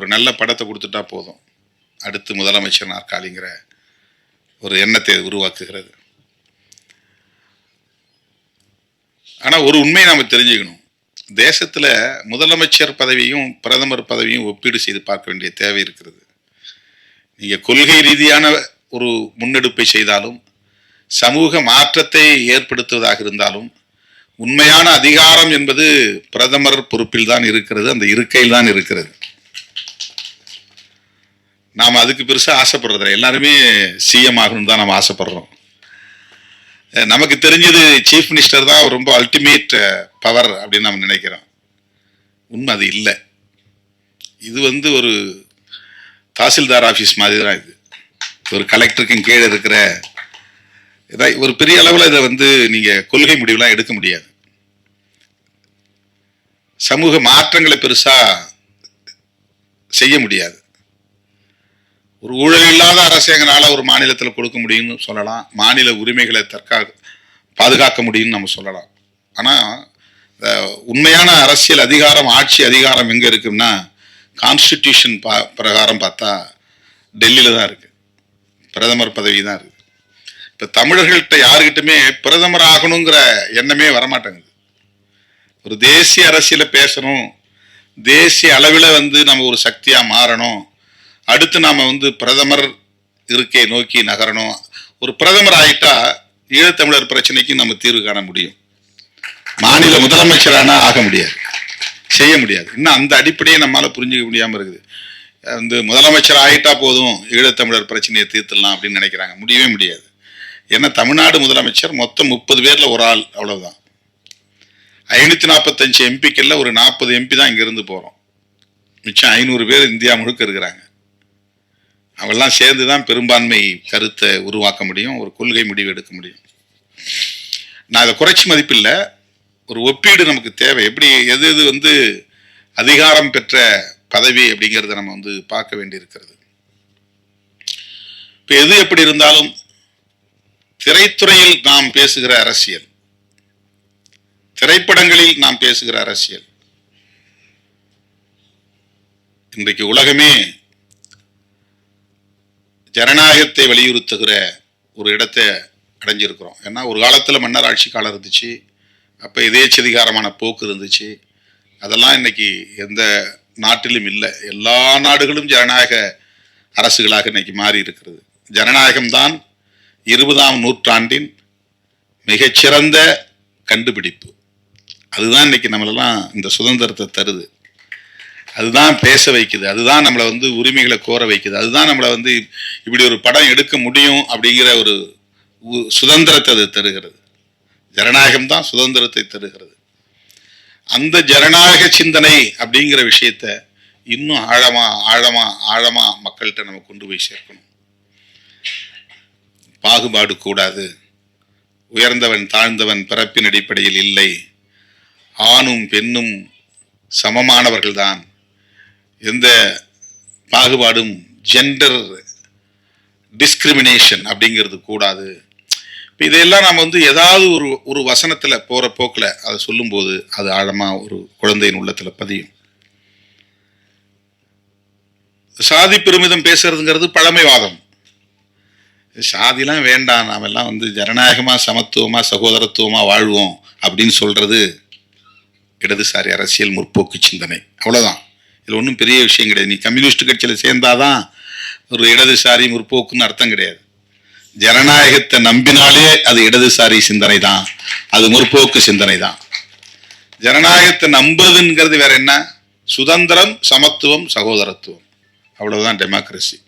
ஒரு நல்ல படத்தை கொடுத்துட்டா போதும். அடுத்து முதலமைச்சர் நாற்காலிங்கிற ஒரு எண்ணத்தை உருவாக்குகிறது. ஆனால் ஒரு உண்மையை நாம் தெரிஞ்சுக்கணும். தேசத்தில் முதலமைச்சர் பதவியும் பிரதமர் பதவியும் ஒப்பீடு செய்து பார்க்க வேண்டிய தேவை இருக்கிறது. நீங்கள் கொள்கை ரீதியான ஒரு முன்னெடுப்பை செய்தாலும் சமூக மாற்றத்தை ஏற்படுத்துவதாக இருந்தாலும் உண்மையான அதிகாரம் என்பது பிரதமர் பொறுப்பில் தான் இருக்கிறது அந்த இருக்கையில் தான் இருக்கிறது. நாம் அதுக்கு பெருசாக ஆசைப்படுறதில்ல. எல்லாருமே சிஎம் ஆகணும்னு தான் நம்ம ஆசைப்படுறோம். நமக்கு தெரிஞ்சது சீஃப் மினிஸ்டர் தான் ரொம்ப அல்டிமேட் பவர் அப்படின்னு நம்ம நினைக்கிறோம். உண்மை அது இல்லை. இது வந்து ஒரு தாசில்தார் ஆஃபீஸ் மாதிரி தான் இது. ஒரு கலெக்டருக்கும் கீழே இருக்கிற இதை- ஒரு பெரிய அளவில் இதை வந்து நீங்கள் கொள்கை முடிவுலாம் எடுக்க முடியாது. சமூக மாற்றங்களை பெருசாக செய்ய முடியாது. ஒரு ஊழல் இல்லாத அரசாங்கனால ஒரு மாநிலத்தில் கொடுக்க முடியும்னு சொல்லலாம். மாநில உரிமைகளை தற்கா பாதுகாக்க முடியும்னு நம்ம சொல்லலாம். ஆனால் உண்மையான அரசியல் அதிகாரம் ஆட்சி அதிகாரம் எங்கே இருக்குன்னா கான்ஸ்டிடியூஷன் பா பிரகாரம் பார்த்தா டெல்லியில் தான் இருக்குது பிரதமர் பதவி தான் இருக்குது இப்போ தமிழர்கள்ட்ட யாருக்கிட்டுமே பிரதமர் ஆகணுங்கிற எண்ணமே வரமாட்டேங்குது. ஒரு தேசிய அரசியலை பேசணும் தேசிய அளவில் வந்து நம்ம ஒரு சக்தியாக மாறணும் அடுத்து நாம் வந்து பிரதமர் இருக்கை நோக்கி நகரணும். ஒரு பிரதமர் ஆகிட்டா ஈழத்தமிழர் பிரச்சனைக்கு நம்ம தீர்வு காண முடியும். மாநில முதலமைச்சரானா ஆக முடியாது. செய்ய முடியாது. இன்னும் அந்த அடிப்படையை நம்மளால் புரிஞ்சுக்க முடியாமல் இருக்குது. வந்து முதலமைச்சர் ஆகிட்டா போதும் ஈழத்தமிழர் பிரச்சனையை தீர்த்துடலாம் அப்படின்னு நினைக்கிறாங்க. முடியவே முடியாது. ஏன்னா தமிழ்நாடு முதலமைச்சர் மொத்தம் முப்பது பேரில் ஒரு ஆள் அவ்வளோதான் ஐநூற்றி நாற்பத்தஞ்சு எம்பிக்களில் ஒரு நாற்பது எம்பி தான் இங்கேருந்து போகிறோம் மிச்சம் ஐநூறு பேர் இந்தியா முழுக்க இருக்கிறாங்க. அவெல்லாம் சேர்ந்து தான் பெரும்பான்மை கருத்தை உருவாக்க முடியும் ஒரு கொள்கை முடிவு எடுக்க முடியும். நான் அதை குறைச்சி மதிப்பில்லை. ஒரு ஒப்பீடு நமக்கு தேவை. எப்படி எது எது வந்து அதிகாரம் பெற்ற பதவி அப்படிங்கிறத நம்ம வந்து பார்க்க வேண்டியிருக்கிறது. இப்போ எது எப்படி இருந்தாலும் திரைத்துறையில் நாம் பேசுகிற அரசியல். திரைப்படங்களில் நாம் பேசுகிற அரசியல். இன்றைக்கு உலகமே ஜனநாயகத்தை வலியுறுத்துகிற ஒரு இடத்தை அடைஞ்சிருக்கிறோம். ஏன்னா ஒரு காலத்தில் மன்னர் ஆட்சி காலம் இருந்துச்சு. அப்போ எதேச்சதிகாரமான போக்கு இருந்துச்சு. அதெல்லாம் இன்னைக்கு எந்த நாட்டிலும் இல்லை. எல்லா நாடுகளும் ஜனநாயக அரசுகளாக இன்னைக்கு மாறி இருக்கிறது. ஜனநாயகம்தான் இருபதாம் நூற்றாண்டின் மிகச்சிறந்த கண்டுபிடிப்பு. அதுதான் இன்னைக்கு நம்மளெல்லாம் இந்த சுதந்திரத்தை தருது. அதுதான் பேச வைக்குது. அதுதான் நம்மளை வந்து உரிமைகளை கோர வைக்குது. அதுதான் நம்மளை வந்து இப்படி ஒரு படம் எடுக்க முடியும் அப்படிங்கிற ஒரு உ- சுதந்திரத்தை அது தருகிறது. ஜனநாயகம் தான் சுதந்திரத்தை தருகிறது. அந்த ஜனநாயக சிந்தனை அப்படிங்கிற விஷயத்த இன்னும் ஆழமா ஆழமா ஆழமா மக்கள்கிட்ட நம்ம கொண்டு போய் சேர்க்கணும். பாகுபாடு கூடாது. உயர்ந்தவன் தாழ்ந்தவன் பிறப்பின் அடிப்படையில் இல்லை. ஆணும் பெண்ணும் சமமானவர்கள்தான். எந்த பாகுபாடும் ஜெண்டர் டிஸ்கிரிமினேஷன் அப்படிங்கிறது கூடாது. இப்போ இதையெல்லாம் நாம் வந்து ஏதாவது ஒரு ஒரு வசனத்தில் போகிற போக்கில் அதை சொல்லும்போது அது ஆழமாக ஒரு குழந்தையின் உள்ளத்தில் பதியும். சாதி பெருமிதம் பேசுறதுங்கிறது பழமைவாதம். சாதிலாம் வேண்டாம் நாம் எல்லாம் வந்து ஜனநாயகமாக சமத்துவமாக சகோதரத்துவமாக வாழ்வோம் அப்படின்னு சொல்கிறது இடதுசாரி அரசியல் முற்போக்கு சிந்தனை. அவ்வளோதான் இதில் ஒன்றும் பெரிய விஷயம் கிடையாது. நீ கம்யூனிஸ்ட் கட்சியில் சேர்ந்தாதான் ஒரு இடதுசாரி முற்போக்குன்னு அர்த்தம் கிடையாது. ஜனநாயகத்தை நம்பினாலே அது இடதுசாரி சிந்தனை தான் அது முற்போக்கு சிந்தனை தான் ஜனநாயகத்தை நம்புறதுங்கிறது வேற என்ன? சுதந்திரம் சமத்துவம் சகோதரத்துவம். அவ்வளவுதான் டெமோக்ரஸி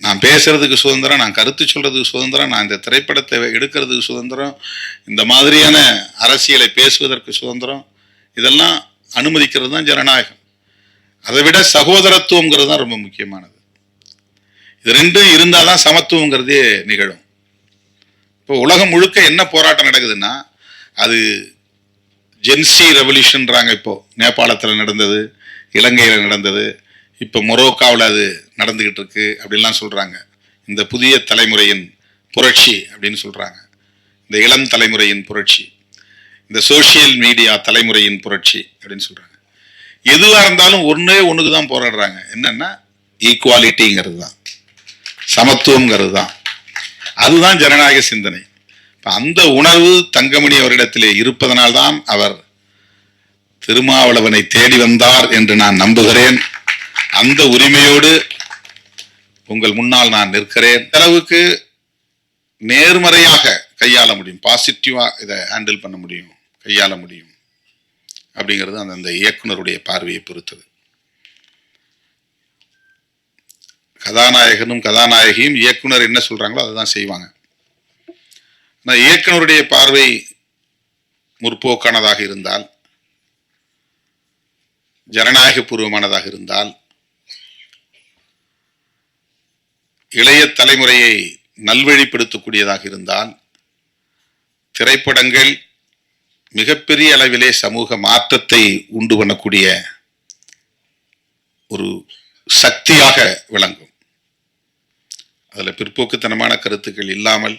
நான் பேசுறதுக்கு சுதந்திரம் நான் கருத்து சொல்றதுக்கு சுதந்திரம் நான் இந்த திரைப்படத்தை எடுக்கிறதுக்கு சுதந்திரம் இந்த மாதிரியான அரசியலை பேசுவதற்கு சுதந்திரம் இதெல்லாம் அனுமதிக்கிறது தான் ஜனநாயகம். அதை விட சகோதரத்துவங்கிறது தான் ரொம்ப முக்கியமானது. இது ரெண்டும் இருந்தால் தான் சமத்துவங்கிறதே நிகழும். இப்போ உலகம் முழுக்க என்ன போராட்டம் நடக்குதுன்னா அது ஜென்சி ரெவல்யூஷன்றாங்க இப்போ. நேபாளத்தில் நடந்தது இலங்கையில் நடந்தது இப்போ மொரோக்காவில் அது நடந்துக்கிட்டு இருக்கு அப்படின்லாம் சொல்கிறாங்க இந்த புதிய தலைமுறையின் புரட்சி அப்படின்னு சொல்கிறாங்க இந்த இளம் தலைமுறையின் புரட்சி. இந்த சோஷியல் மீடியா தலைமுறையின் புரட்சி அப்படின்னு சொல்கிறாங்க எதுவாக இருந்தாலும் ஒன்றே ஒன்றுக்கு தான் போராடுறாங்க. என்னென்னா ஈக்குவாலிட்டிங்கிறது தான். சமத்துவங்கிறது தான் அதுதான் ஜனநாயக சிந்தனை. இப்போ அந்த உணர்வு தங்கமணி அவரிடத்திலே இருப்பதனால்தான் அவர் திருமாவளவனை தேடி வந்தார் என்று நான் நம்புகிறேன். அந்த உரிமையோடு உங்கள் முன்னால் நான் நிற்கிறேன். அளவுக்கு நேர்மறையாக கையாள முடியும். பாசிட்டிவா இதை ஹேண்டில் பண்ண முடியும். கையாள முடியும். அப்படிங்கிறது அந்த அந்த இயக்குனருடைய பார்வையை பொறுத்தது. கதாநாயகனும் கதாநாயகியும் இயக்குனர் என்ன சொல்றாங்களோ அதை தான் செய்வாங்க. ஆனால் இயக்குனருடைய பார்வை முற்போக்கானதாக இருந்தால் ஜனநாயக பூர்வமானதாக இருந்தால் இளைய தலைமுறையை நல்வழிப்படுத்தக்கூடியதாக இருந்தால் திரைப்படங்கள் மிகப்பெரிய அளவிலே சமூக மாற்றத்தை உண்டு பண்ணக்கூடிய ஒரு சக்தியாக விளங்கும். அதில் பிற்போக்குத்தனமான கருத்துக்கள் இல்லாமல்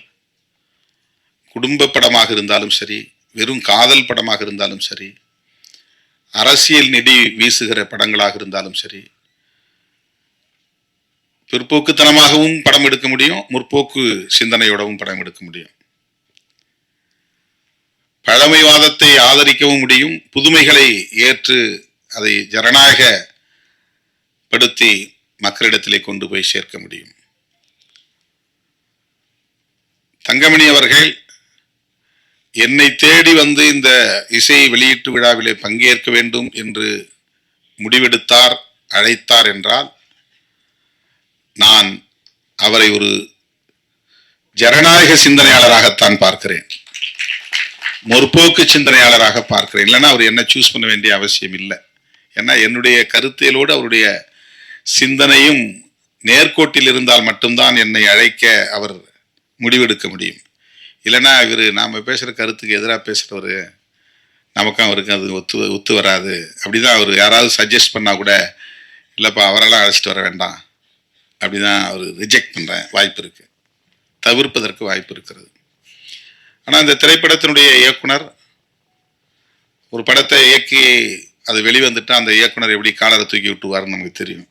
குடும்ப படமாக இருந்தாலும் சரி வெறும் காதல் படமாக இருந்தாலும் சரி அரசியல் நிதி வீசுகிற படங்களாக இருந்தாலும் சரி பிற்போக்குத்தனமாகவும் படம் எடுக்க முடியும் முற்போக்கு சிந்தனையோடவும் படம் எடுக்க முடியும். பழமைவாதத்தை ஆதரிக்கவும் முடியும். புதுமைகளை ஏற்று அதை ஜனநாயக படுத்தி மக்களிடத்திலே கொண்டு போய் சேர்க்க முடியும். தங்கமணி அவர்கள் என்னை தேடி வந்து இந்த இசை வெளியீட்டு விழாவிலே பங்கேற்க வேண்டும் என்று முடிவெடுத்தார் அழைத்தார் என்றால் நான் அவரை ஒரு ஜனநாயக சிந்தனையாளராகத்தான் பார்க்கிறேன். முற்போக்கு சிந்தனையாளராக பார்க்கிறேன். இல்லைன்னா அவர் என்ன சூஸ் பண்ண வேண்டிய அவசியம் இல்லை. ஏன்னா என்னுடைய கருத்தியலோடு அவருடைய சிந்தனையும் நேர்கோட்டில் இருந்தால் மட்டும்தான் என்னை அழைக்க அவர் முடிவெடுக்க முடியும். இல்லைன்னா இவர் நாம் பேசுகிற கருத்துக்கு எதிராக பேசுகிறவர் நமக்கும் அவருக்கு அது ஒத்து ஒத்து வராது. அப்படி தான் அவர் யாராவது சஜஸ்ட் பண்ணால் கூட இல்லைப்பா அவரெல்லாம் அழைச்சிட்டு வர வேண்டாம். அப்படி தான் அவர் ரிஜெக்ட் பண்ணுறேன் வாய்ப்பு இருக்குது தவிர்ப்பதற்கு வாய்ப்பு இருக்கிறது. ஆனால் இந்த திரைப்படத்தினுடைய இயக்குனர் ஒரு படத்தை இயக்கி அது வெளிவந்துட்டால் அந்த இயக்குனர் எப்படி காலரை தூக்கி விட்டுவாருன்னு நமக்கு தெரியும்.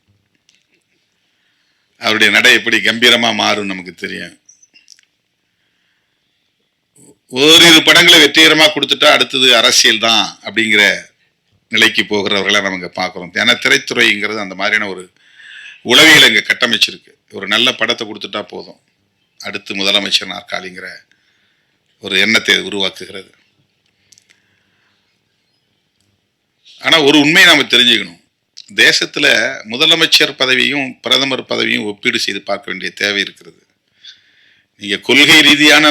அவருடைய நடை எப்படி கம்பீரமாக மாறும் நமக்கு தெரியும். ஓரிரு படங்களை வெற்றிகரமாக கொடுத்துட்டா அடுத்தது அரசியல் தான் அப்படிங்கிற நிலைக்கு போகிறவர்களை நமக்கு பார்க்குறோம். ஏன்னா திரைத்துறைங்கிறது அந்த மாதிரியான ஒரு உளவியல் இங்கே கட்டமைச்சிருக்கு. ஒரு நல்ல படத்தை கொடுத்துட்டா போதும். அடுத்து முதலமைச்சர் நாற்காலிங்கிற ஒரு எண்ணத்தை உருவாக்குகிறது. ஆனால் ஒரு உண்மையை நாம் தெரிஞ்சுக்கணும். தேசத்தில் முதலமைச்சர் பதவியும் பிரதமர் பதவியும் ஒப்பீடு செய்து பார்க்க வேண்டிய தேவை இருக்கிறது. நீங்கள் கொள்கை ரீதியான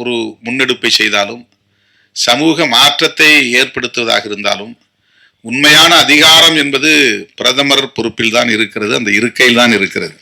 ஒரு முன்னெடுப்பை செய்தாலும் சமூக மாற்றத்தை ஏற்படுத்துவதாக இருந்தாலும் உண்மையான அதிகாரம் என்பது பிரதமர் பொறுப்பில் தான் இருக்கிறது அந்த இருக்கையில் தான் இருக்கிறது.